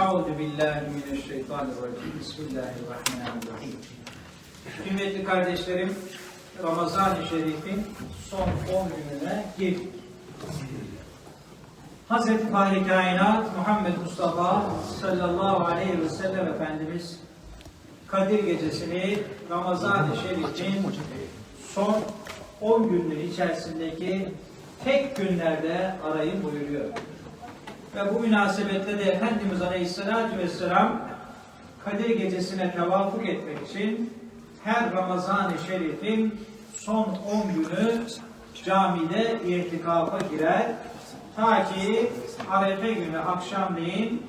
Euzu billahi mineşşeytanirracim. Bismillahirrahmanirrahim. Kıymetli kardeşlerim, Ramazan-ı Şerif'in son 10 gününe girdik. Hazreti Fahri Kainat Muhammed Mustafa sallallahu aleyhi ve sellem Efendimiz Kadir Gecesi'ni Ramazan-ı Şerif'in son 10 günün içerisindeki tek günlerde arayın buyuruyor. Ve bu münasebetle de Efendimiz Aleyhisselatü Vesselam Kadir Gecesi'ne tevafuk etmek için her Ramazan-ı Şerif'in son 10 günü camide irtikafa girer. Ta ki Arefe günü akşamleyin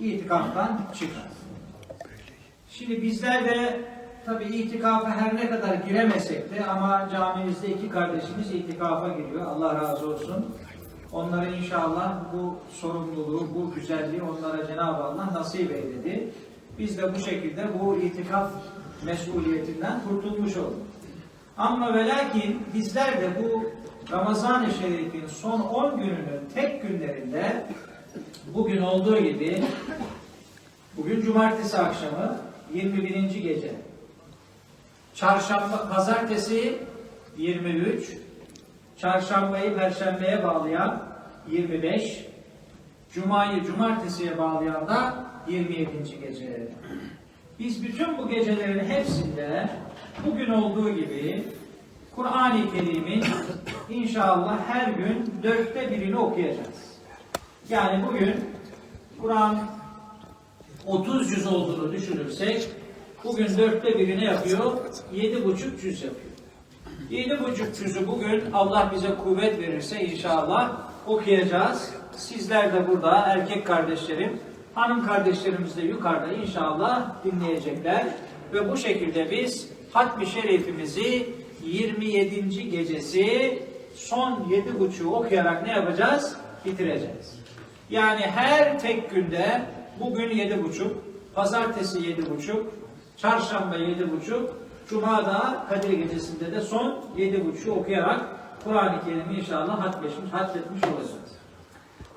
itikaftan çıkar. Şimdi bizler de tabi itikafa her ne kadar giremesek de ama camimizde iki kardeşimiz itikafa giriyor. Allah razı olsun. Onlara inşallah bu sorumluluğu, bu güzelliği onlara Cenab-ı Allah nasip eyledi. Biz de bu şekilde bu itikaf mesuliyetinden kurtulmuş olduk. Ama ve lakin bizler de bu Ramazan-ı Şerif'in son 10 gününün tek günlerinde bugün olduğu gibi bugün cumartesi akşamı 21. gece çarşamba pazartesi 23 çarşambayı perşembeye bağlayan 25 cumayı cumartesiye bağlayan da 27. gece. Biz bütün bu gecelerin hepsinde bugün olduğu gibi Kur'an-ı Kerim'in inşallah her gün dörtte birini okuyacağız. Yani bugün Kur'an 30 cüz olduğunu düşünürsek bugün dörtte birini yapıyor, yedi buçuk cüz yapıyor. Yedi buçuk cüzü bugün Allah bize kuvvet verirse inşallah okuyacağız. Sizler de burada erkek kardeşlerim, hanım kardeşlerimiz de yukarıda inşallah dinleyecekler. Ve bu şekilde biz Hatmi Şerifimizi 27. gecesi son yedi buçuğu okuyarak ne yapacağız? Bitireceğiz. Yani her tek günde bugün yedi buçuk, pazartesi yedi buçuk, çarşamba yedi buçuk, Cuma'da Kadir Gecesi'nde de son yedi buçuğu okuyarak Kur'an-ı Kerim'i inşallah hatmetmiş, hatmetmiş olacağız.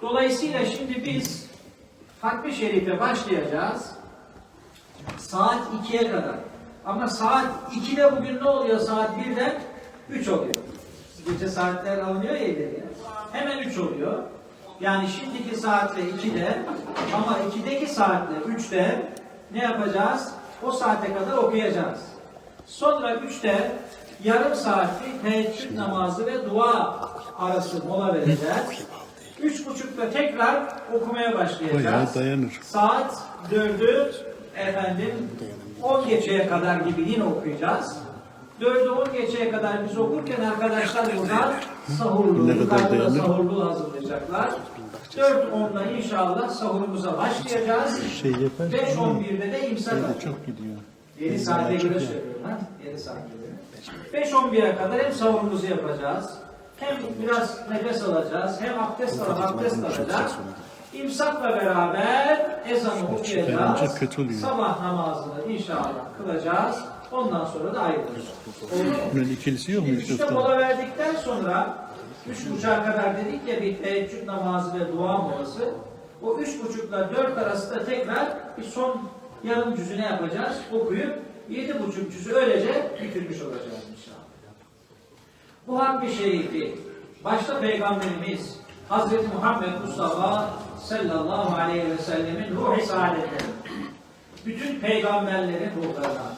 Dolayısıyla şimdi biz Hatmi Şerif'e başlayacağız. Saat 2'ye kadar. Ama saat 2'de bugün ne oluyor saat 1'den? 3 oluyor. Gece saatler alınıyor ya ileriye. Hemen 3 oluyor. Yani şimdiki saatle 2'de ama 2'deki saatle 3'te ne yapacağız? O saate kadar okuyacağız. Sonra 3'te yarım saatlik teheccüd namazı ve dua arası mola vereceğiz. Üç buçukta tekrar okumaya başlayacağız. Dayanır. Saat 4'ü efendim 10 geçeye kadar gibi yine okuyacağız. 4'ü 10 geçeye kadar biz okurken arkadaşlar burada sahurlu, yukarıda sahurlu hazırlayacaklar. 4.10'da inşallah sahurumuza başlayacağız. Şey yapar. 5.11'de de imsak çok gidiyor. 7 saate göre söylüyorum ha. 7 saate göre. 5-11'e kadar hem savunumuzu yapacağız. Hem biraz nefes alacağız. Hem abdest alıp abdest alacağız. İmsakla beraber ezanı okuyacağız. Sabah namazını inşallah kılacağız. Ondan sonra da ayrılırız. Bunun ikilisi yok mu? Üçte mola verdikten sonra üç buçuğa kadar dedik ya bir teheccüd namazı ve dua molası. O üç buçukla dört arasında tekrar bir son yarım cüzüne yapacağız. Okuyup yedi buçuk cüzü öylece bitirmiş olacağız inşallah. Bu Hakkı Şerifi başta Peygamberimiz Hazreti Muhammed Mustafa sallallahu aleyhi ve sellemin ruh-i saadetleri bütün peygamberlerin ruhlarına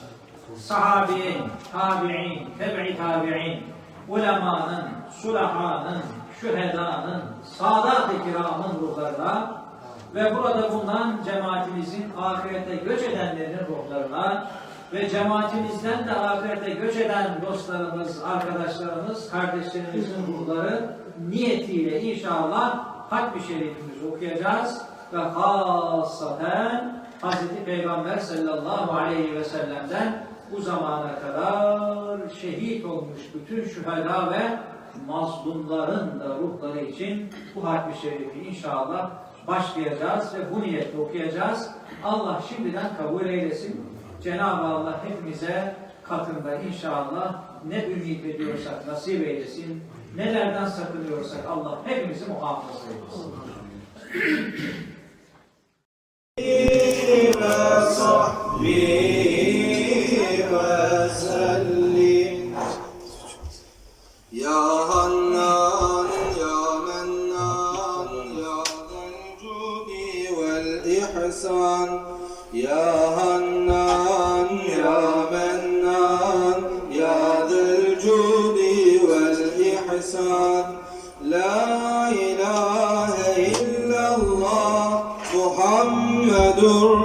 sahabeyin, tabi'in, tebi'i tabi'in, ulemanın, sulahanın, şühedanın, sadat-ı kiramın ruhlarına ve burada bulunan cemaatimizin ahirete göç edenlerin ruhlarına ve cemaatimizden de ahirete göç eden dostlarımız, arkadaşlarımız, kardeşlerimizin ruhları niyetiyle inşallah Hatmi Şerifimizi okuyacağız ve hasaten Hz. Peygamber sallallahu aleyhi ve sellem'den bu zamana kadar şehit olmuş bütün şüheda ve mazlumların da ruhları için bu Hatmi Şerif'i inşallah başlayacağız ve bu niyetle okuyacağız. Allah şimdiden kabul eylesin. Cenab-ı Allah hepimize katında inşallah ne ümit ediyorsak nasip eylesin. Nelerden sakınıyorsak Allah hepimizi muhafaza eylesin. صحبي وسلم Oh.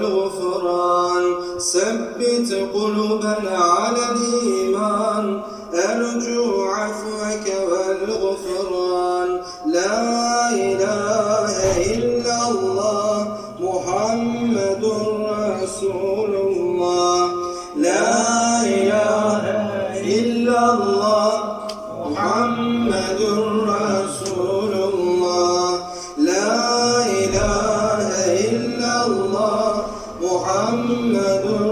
الغفران ثبت قلوبنا على الإيمان أرجو عفوك والغفران. لا إله إلا الله. محمد رسول الله. لا إله إلا الله. محمد